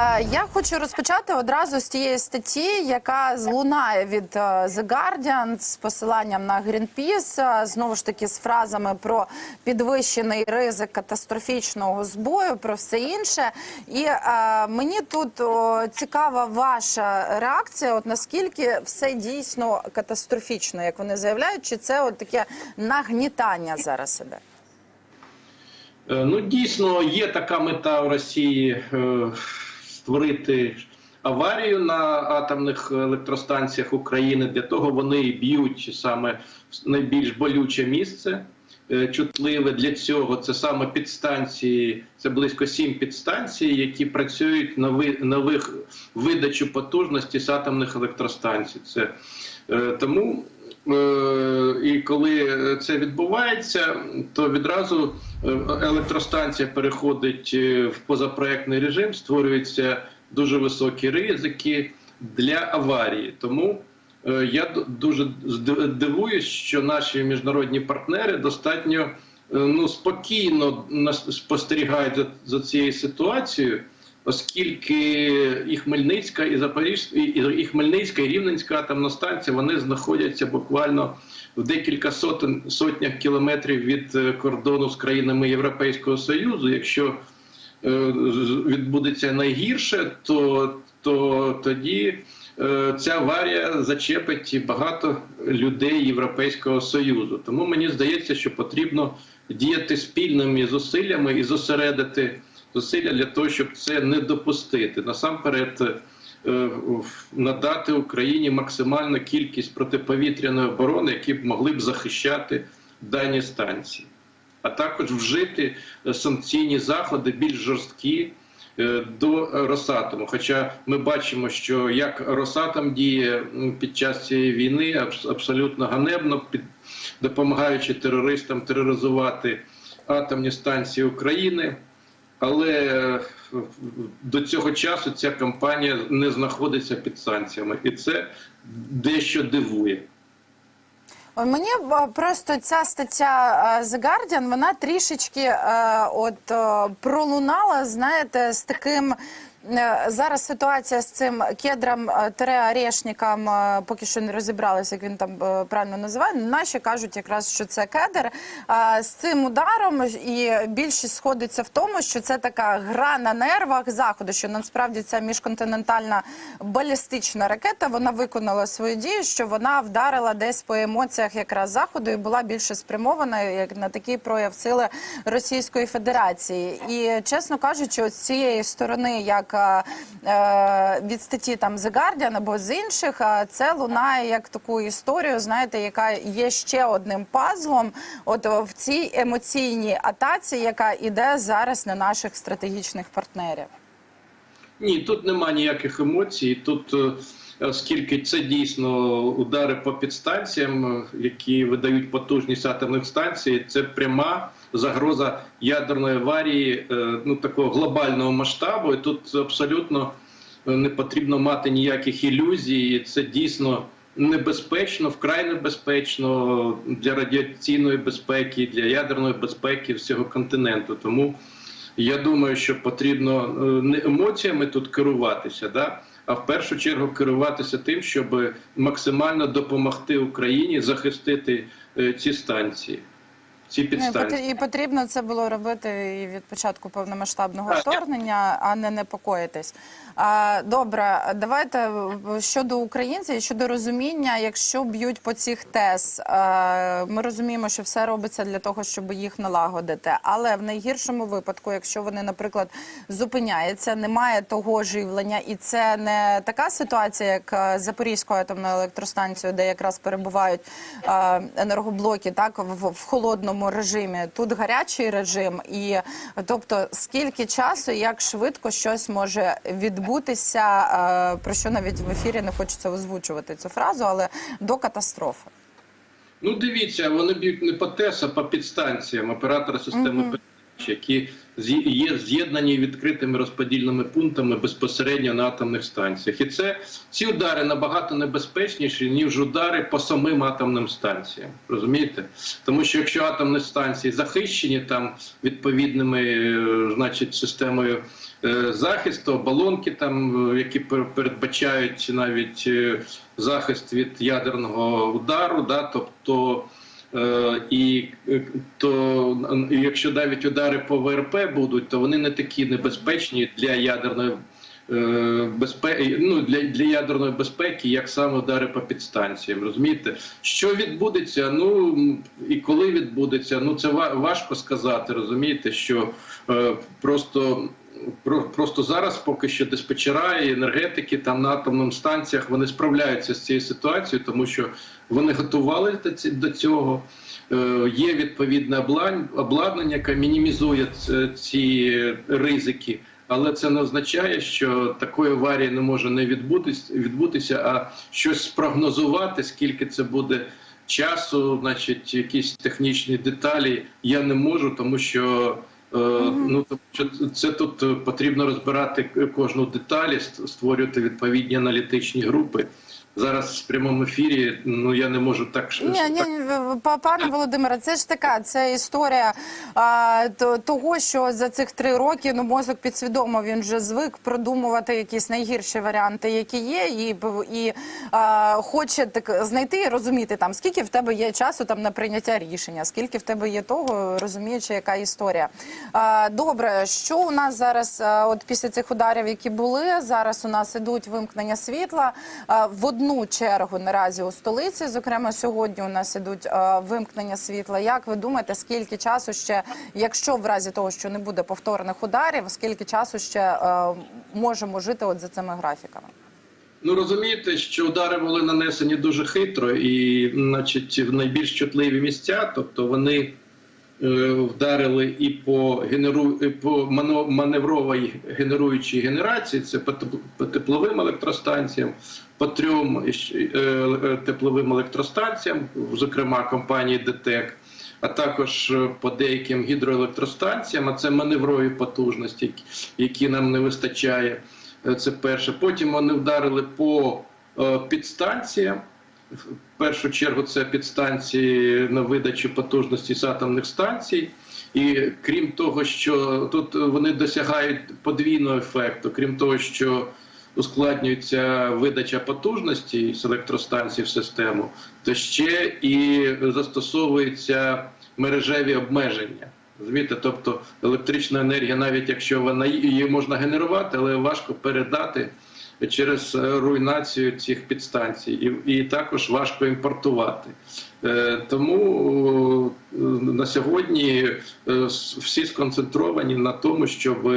Е, Я хочу розпочати одразу з тієї статті, яка злунає від е, The Guardian з посиланням на Greenpeace, е, знову ж таки з фразами про підвищений ризик катастрофічного збою, про все інше. І е, мені тут о, цікава ваша реакція. От наскільки все дійсно катастрофічно, як вони заявляють, чи це от таке нагнітання зараз іде? Е, Ну, дійсно, є така мета у Росії створити аварію на атомних електростанціях України. Для того вони і б'ють саме найбільш болюче місце. е, Чутливе для цього це саме підстанції, це близько сім підстанцій, які працюють на ви- нових видачу потужності з атомних електростанцій. Це е, тому І коли це відбувається, то відразу е, електростанція переходить е, в позапроектний режим, створюються дуже високі ризики для аварії. Тому е, я дуже дивуюсь, що наші міжнародні партнери достатньо е, ну, спокійно спостерігають за цією ситуацією. Оскільки і Хмельницька, і Запорізька, і, Хмельницька, і Рівненська атомна станція вони знаходяться буквально в декілька сотень сотнях кілометрів від е, кордону з країнами Європейського Союзу. Якщо е, відбудеться найгірше, то, то тоді е, ця аварія зачепить багато людей Європейського Союзу. Тому мені здається, що потрібно діяти спільними зусиллями і зосередити зусилля для того, щоб це не допустити. Насамперед, е, надати Україні максимальну кількість протиповітряної оборони, які б могли б захищати дані станції, а також вжити е, санкційні заходи більш жорсткі. е, До Росатому, хоча ми бачимо, що як Росатом діє під час цієї війни, абс- абсолютно ганебно, під допомагаючи терористам тероризувати атомні станції України, але е, до цього часу ця компанія не знаходиться під санкціями, і це дещо дивує. Мені е, просто ця стаття е, The Guardian, вона трішечки е, от е, пролунала, знаєте, з таким. е, Зараз ситуація з цим кедром орешником, поки що не розібралися, як він там правильно називає. Наші кажуть якраз, що це кедр. З цим ударом і більшість сходиться в тому, що це така гра на нервах заходу, що насправді ця міжконтинентальна балістична ракета вона виконала свою дію, що вона вдарила десь по емоціях якраз заходу і була більше спрямована як на такий прояв сили Російської Федерації. І чесно кажучи, з цієї сторони, як е, е, від статті там The Guardian або з інших, е, це лунає як таку історію, знаєте, яка є ще одним пазлом, от в цій емоційній атаці, яка іде зараз на наших стратегічних партнерів. Ні, тут нема ніяких емоцій. Тут, е, оскільки це дійсно удари по підстанціям, які видають потужність атомних станцій, це пряма загроза ядерної аварії е, ну такого глобального масштабу. І тут абсолютно е, не потрібно мати ніяких ілюзій. Це дійсно небезпечно, вкрай небезпечно для радіаційної безпеки, для ядерної безпеки всього континенту. Тому я думаю, що потрібно е, не емоціями тут керуватися, да? А в першу чергу керуватися тим, щоб максимально допомогти Україні захистити е, ці станції. Ці Ну, і пот- І потрібно це було робити і від початку повномасштабного вторгнення, а не непокоїтись. Добре, давайте щодо українців, і щодо розуміння, якщо б'ють по цих ТЕС, е, ми розуміємо, що все робиться для того, щоб їх налагодити. Але в найгіршому випадку, якщо вони, наприклад, зупиняються, немає того живлення, і це не така ситуація, як е, Запорізькою атомною електростанцією, де якраз перебувають е, енергоблоки, так в, в холодному режимі. Тут гарячий режим, і тобто скільки часу, як швидко щось може відбутися, е, про що навіть в ефірі не хочеться озвучувати цю фразу, але до катастрофи. Ну, дивіться, вони б'ють не по ТЕС, а по підстанціям оператора системи Мгм. Які є з'єднані відкритими розподільними пунктами безпосередньо на атомних станціях. І це ці удари набагато небезпечніші, ніж удари по самим атомним станціям. Розумієте? Тому що якщо атомні станції захищені там відповідними, е, значить, системою е, захисту, оболонки, там, е, які пер- передбачають навіть захист від ядерного удару. Да, тобто, і е, то е, якщо навіть удари по ВРП будуть, то вони не такі небезпечні для ядерної безпеки, ну для, для ядерної безпеки, як саме удари по підстанціям. Розумієте, що відбудеться? Ну і коли відбудеться, ну це ва- важко сказати. Розумієте, що е, просто. Про- Просто зараз поки що диспетчера і енергетики там на атомних станціях вони справляються з цією ситуацією, тому що вони готувалися до цього. Е, Є відповідне обладнання, яке мінімізує ці ризики. Але це не означає, що такої аварії не може не відбутися, а щось спрогнозувати, скільки це буде часу, значить, якісь технічні деталі я не можу, тому що. Е, Ну тому що це тут е, потрібно розбирати кожну деталь, створювати відповідні аналітичні групи. Зараз в прямому ефірі ну я не можу так Ні, ні, ні, па- пане Володимире, це ж така це історія а, того, що за цих три роки ну мозок підсвідомо він вже звик продумувати якісь найгірші варіанти, які є, і і а, хоче так знайти і розуміти там скільки в тебе є часу там на прийняття рішення, скільки в тебе є того, розуміючи, яка історія. А, добре, що у нас зараз, а, от після цих ударів, які були, зараз у нас ідуть вимкнення світла а, в одну чергу наразі у столиці. Зокрема, сьогодні у нас ідуть а, вимкнення світла. Як ви думаєте, скільки часу ще, якщо в разі того, що не буде повторних ударів, скільки часу ще а, можемо жити от за цими графіками? Ну розумієте, що удари були нанесені дуже хитро і, значить, в найбільш чутливі місця, тобто вони е, вдарили і по генеру... і по маневровій генеруючій генерації, це по тепловим електростанціям, по трьом е, е, тепловим електростанціям, зокрема компанії ДТЕК. А також е, по деяким гідроелектростанціям, а це маневрові потужності, які- нам не вистачає. Це перше. Потім вони вдарили по підстанціям. В першу чергу це підстанції на видачу потужності з атомних станцій. І крім того, що тут вони досягають подвійного ефекту, крім того, що ускладнюється видача потужності з електростанцій в систему, то ще і застосовуються мережеві обмеження. Розумієте, тобто електрична енергія, навіть якщо вона її можна генерувати, але важко передати через руйнацію цих підстанцій, і, і також важко імпортувати. Е, тому е, на сьогодні е, всі сконцентровані на тому, щоб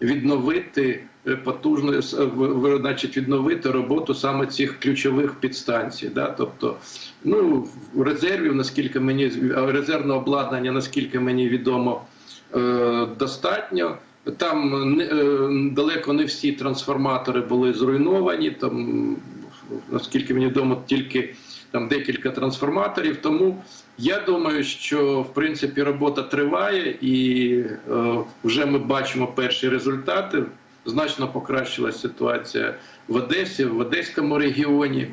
відновити потужно, с- в- в- значить, відновити роботу саме цих ключових підстанцій. Да? Тобто, ну, резервів, наскільки мені резервного обладнання, наскільки мені відомо, е, достатньо. Там е, далеко не всі трансформатори були зруйновані. Там, наскільки мені відомо, тільки там декілька трансформаторів. Тому я думаю, що в принципі робота триває, і е, вже ми бачимо перші результати. Значно покращилася ситуація в Одесі, в Одеському регіоні.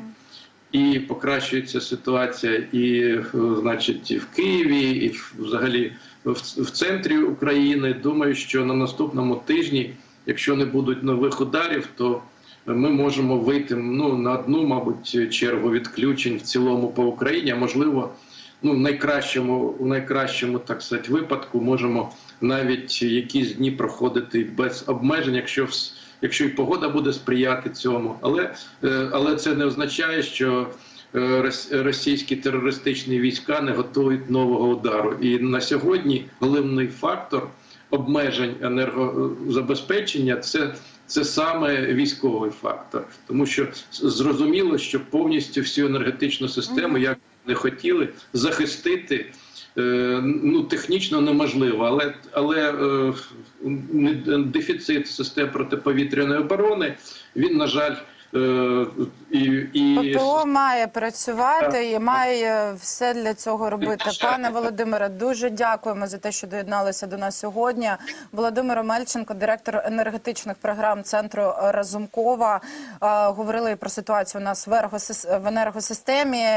І покращується ситуація і, е, значить, і в Києві, і взагалі в, в центрі України. Думаю, що на наступному тижні, якщо не будуть нових ударів, то ми можемо вийти ну, на одну, мабуть, чергу відключень в цілому по Україні. А можливо, ну, в найкращому, в найкращому так сказати, випадку можемо навіть якісь дні проходити без обмежень, якщо якщо і погода буде сприяти цьому. Але, е, але це не означає, що е, російські терористичні війська не готують нового удару. І на сьогодні головний фактор обмежень енергозабезпечення це. Це саме військовий фактор, тому що зрозуміло, що повністю всю енергетичну систему, як не хотіли, захистити е, ну технічно неможливо, але але е, дефіцит систем протиповітряної оборони він на жаль е, і, і ППО має працювати і має все для цього робити. Пане Володимире, дуже дякуємо за те, що доєдналися до нас сьогодні. Володимир Мельченко, директор енергетичних програм центру Разумкова, е, говорили про ситуацію у нас в енергосис- в енергосистемі.